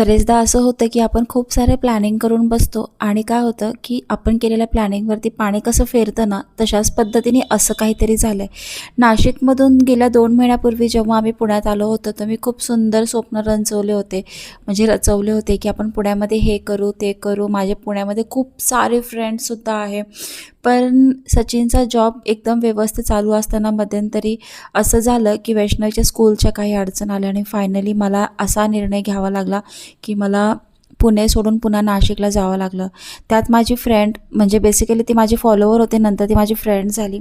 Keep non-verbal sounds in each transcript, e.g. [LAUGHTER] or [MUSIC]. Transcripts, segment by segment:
बरेचदा असं होतं की आपण खूप सारे प्लॅनिंग करून बसतो आणि काय होतं की आपण केलेल्या प्लॅनिंगवरती पाणी कसं फेरतं ना तशाच पद्धतीने असं काहीतरी झालं आहे नाशिकमधून गेल्या दोन महिन्यापूर्वी जेव्हा आम्ही पुण्यात आलो होतो तर मी खूप सुंदर स्वप्न रंचवले होते. म्हणजे रचवले होते की आपण पुण्यामध्ये हे करू ते करू. माझे पुण्यामध्ये खूप सारे फ्रेंड्ससुद्धा आहे. पण सचिनचा जॉब एकदम व्यवस्थित चालू असताना मध्यंतरी असं झालं की वैष्णवीच्या स्कूलच्या काही अडचण आल्या आणि फायनली मला असा निर्णय घ्यावा लागला की मला पुणे सोडून पुन्हा नाशिकला जावं लागलं. त्यात माझी फ्रेंड म्हणजे बेसिकली ती माझी फॉलोवर होते नंतर ती माझी फ्रेंड झाली.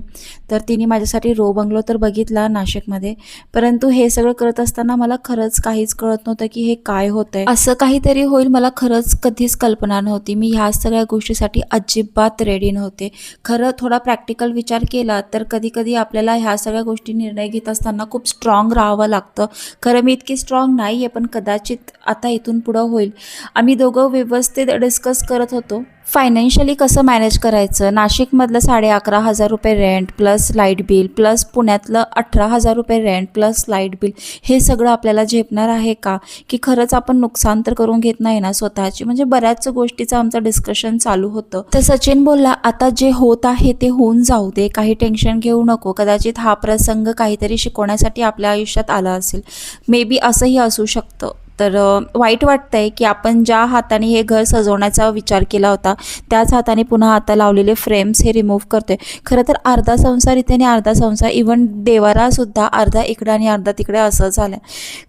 तर तिने माझ्यासाठी रो बंगलो तर बघितला नाशिकमध्ये. परंतु हे सगळं करत असताना मला खरंच काहीच कळत नव्हतं की हे काय होतंय. असं काहीतरी होईल मला खरंच कधीच कल्पना नव्हती. मी ह्या सगळ्या गोष्टीसाठी अजिबात रेडी नव्हते. खरं थोडा प्रॅक्टिकल विचार केला तर कधी कधी आपल्याला ह्या सगळ्या गोष्टी निर्णय घेत असताना खूप स्ट्रॉंग राहावं लागतं. खरं मी इतकी स्ट्रॉंग नाही आहे पण कदाचित आता इथून पुढं होईल. आम्ही दोघं व्यवस्थित डिस्कस करत होतो. फायनान्शियली कसं मॅनेज करायचं? नाशिकमधलं साडे अकरा हजार रुपये rent plus light bill plus पुण्यातलं अठरा हजार रुपये रेंट प्लस लाइट बिल हे सगळं आपल्याला झेपणार आहे का? की खरंच आपण नुकसान तर करून घेत नाही ना स्वतःची? म्हणजे बऱ्याच गोष्टीचं आमचं डिस्कशन चालू होतं. तर सचिन बोलला आता जे होत आहे ते होऊन जाऊ दे. काही टेन्शन घेऊ नको. कदाचित हा प्रसंग काहीतरी शिकवण्यासाठी आपल्या आयुष्यात आला असेल. मे बी असंही असू शकतं. तर वाईट वाटतं आहे की आपण ज्या हाताने हे घर सजवण्याचा विचार केला होता त्याच हाताने पुन्हा आता लावलेले फ्रेम्स हे रिमूव्ह करतोय. खरं तर अर्धा संसार इथे आणि अर्धा संसार इवन देवारासुद्धा अर्धा इकडं आणि अर्धा तिकडे असं झालं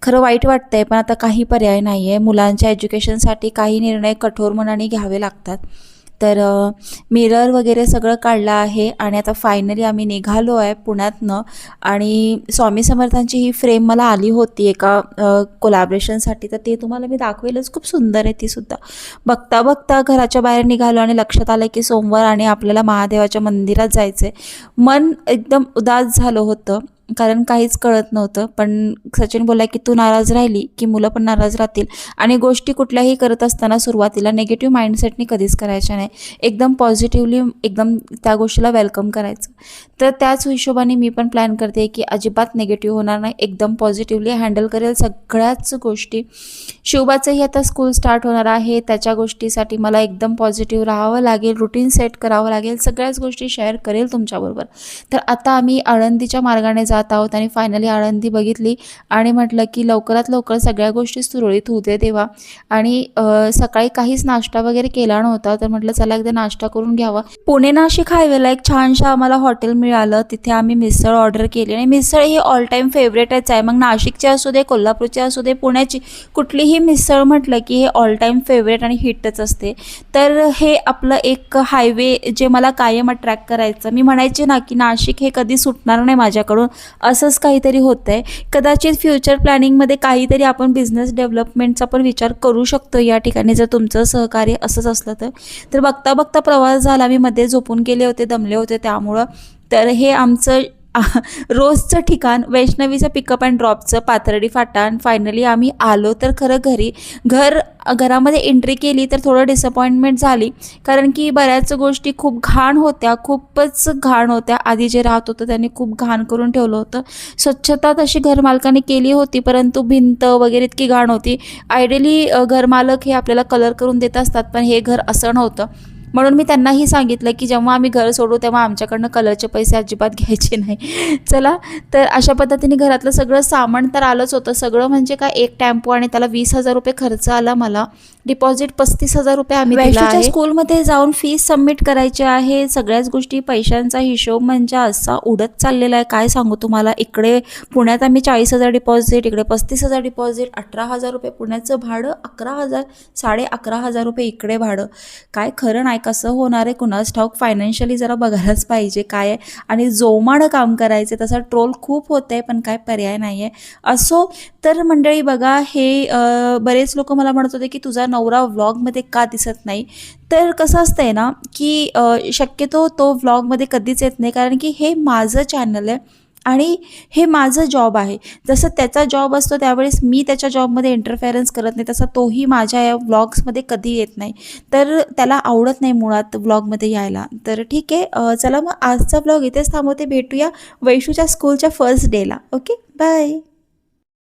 खरं वाईट वाटतं आहे पण आता काही पर्याय नाही आहे मुलांच्या एज्युकेशनसाठी काही निर्णय कठोर मनाने घ्यावे लागतात. तर मिरर वगैरे सगळं काढलं आहे आणि आता फायनली आम्ही निघालो आहे पुण्यातनं. आणि स्वामी समर्थांची ही फ्रेम मला आली होती एका कोलॅबरेशनसाठी तर ते तुम्हाला मी दाखवेलच. खूप सुंदर आहे ती सुद्धा. बघता बघता घराच्या बाहेर निघालो आणि लक्षात आलं की सोमवार आणि आपल्याला महादेवाच्या मंदिरात जायचं आहे मन एकदम उदास झालं होतं. कारण काहीच कळत नव्हतं. पण सचिन बोलला की तू नाराज राहिली की मुलं पण नाराज राहतील. आणि गोष्टी कुठल्याही करत असताना सुरुवातीला नेगेटिव्ह माइंडसेटने कधीच करायच्या नाही. एकदम पॉझिटिव्हली एकदम त्या गोष्टीला वेलकम करायचं. तर त्याच हिशोबाने मी पण प्लॅन करते की अजिबात निगेटिव्ह होणार नाही. एकदम पॉझिटिव्हली हँडल करेल सगळ्याच गोष्टी. शिवबाचंही आता स्कूल स्टार्ट होणार आहे. त्याच्या गोष्टीसाठी मला एकदम पॉझिटिव्ह राहावं लागेल. रुटीन सेट करावं लागेल. सगळ्याच गोष्टी शेअर करेल तुमच्याबरोबर. तर आता आम्ही आळंदीच्या मार्गाने जात आहोत आणि फायनली आळंदी बघितली आणि म्हटलं की लवकरात लवकर सगळ्या गोष्टी सुरळीत होऊ दे आणि सकाळी काहीच नाश्ता वगैरे केला नव्हता तर म्हटलं चला एकदा नाश्ता करून घ्यावा. पुणे नाशिक हायवेला एक छानशा आम्हाला हॉटेल मिळालं. तिथे आम्ही मिसळ ऑर्डर केली आणि मिसळ ही ऑल टाईम फेवरेटच आहे. मग नाशिकची असू दे कोल्हापूरची असू दे पुण्याची कुठलीही मिसळ म्हटलं की हे ऑल टाईम फेवरेट आणि हिटच असते. तर हे आपलं एक हायवे जे मला कायम अट्रॅक्ट करायचं. मी म्हणायचे ना की नाशिक हे कधी सुटणार नाही माझ्याकडून. असंच काहीतरी होतं आहे कदाचित फ्युचर प्लॅनिंगमध्ये काहीतरी आपण बिझनेस डेव्हलपमेंटचा पण विचार करू शकतो या ठिकाणी जर तुमचं सहकार्य असंच असलं तर. तर बघता बघता प्रवास झाला. मी मध्ये झोपून गेले होते दमले होते त्यामुळं. तर हे आमचं [LAUGHS] रोजचं ठिकाण वैष्णवीचं पिकअप अँड ड्रॉपचं पाथर्डी फाटा आणि फायनली आम्ही आलो तर खरं घरी. घर घरामध्ये एंट्री केली तर थोडं डिसअपॉइंटमेंट झाली. कारण की बऱ्याच गोष्टी खूप घाण होत्या खूपच घाण होत्या. आधी जे राहत होतं त्यांनी खूप घाण करून ठेवलं होतं. स्वच्छता तशी घरमालकाने केली होती परंतु भिंत वगैरे इतकी घाण होती. आयडियली घरमालक हे आपल्याला कलर करून देत असतात पण हे घर असं नव्हतं. म्हणून मी त्यांनाही सांगितलं की जेव्हा आम्ही घर सोडू तेव्हा आमच्याकडनं कलरचे पैसे अजिबात घ्यायचे नाही. चला तर अशा पद्धतीने घरातलं सगळं सामान तर आलंच होतं. सगळं म्हणजे काय एक टेम्पो आणि त्याला वीस हजार रुपये खर्च आला मला. डिपॉझिट पस्तीस हजार रुपये आम्ही स्कूलमध्ये जाऊन फीस सबमिट करायची आहे. सगळ्याच गोष्टी पैशांचा हिशोब म्हणजे असा उडत चाललेला आहे. काय सांगू तुम्हाला? इकडे पुण्यात आम्ही चाळीस हजार डिपॉझिट इकडे पस्तीस हजार डिपॉझिट अठरा हजार रुपये. पुण्याचं भाडं अकरा हजार साडे अकरा हजार रुपये इकडे भाडं. काय खरं नाही कसं होणार आहे? कुणास ठाऊक फायनान्शियली जरा बघायलाच पाहिजे काय आहे. आणि जोमानं काम करायचे तसा ट्रोल खूप होत आहे पण काय पर्याय नाही आहे असो तर मंडळी बघा हे बरेच लोक मला म्हणत होते की तुझा नवरा व्लॉगमध्ये का दिसत नाही? तर कसं असतंय ना की शक्यतो तो व्लॉगमध्ये कधीच येत नाही कारण की हे माझं चॅनल आहे आणि हे माझं जॉब आहे. जसं त्याचा जॉब असतो त्यावेळेस मी त्याच्या जॉबमध्ये इंटरफेरन्स करत नाही. तसा तोही माझ्या या व्लॉग्समध्ये कधी येत नाही. तर त्याला आवडत नाही मुळात व्लॉगमध्ये यायला. तर ठीक आहे चला मग आजचा व्लॉग इथेच थांबवते. भेटूया वैशूच्या स्कूलच्या फर्स्ट डेला ओके बाय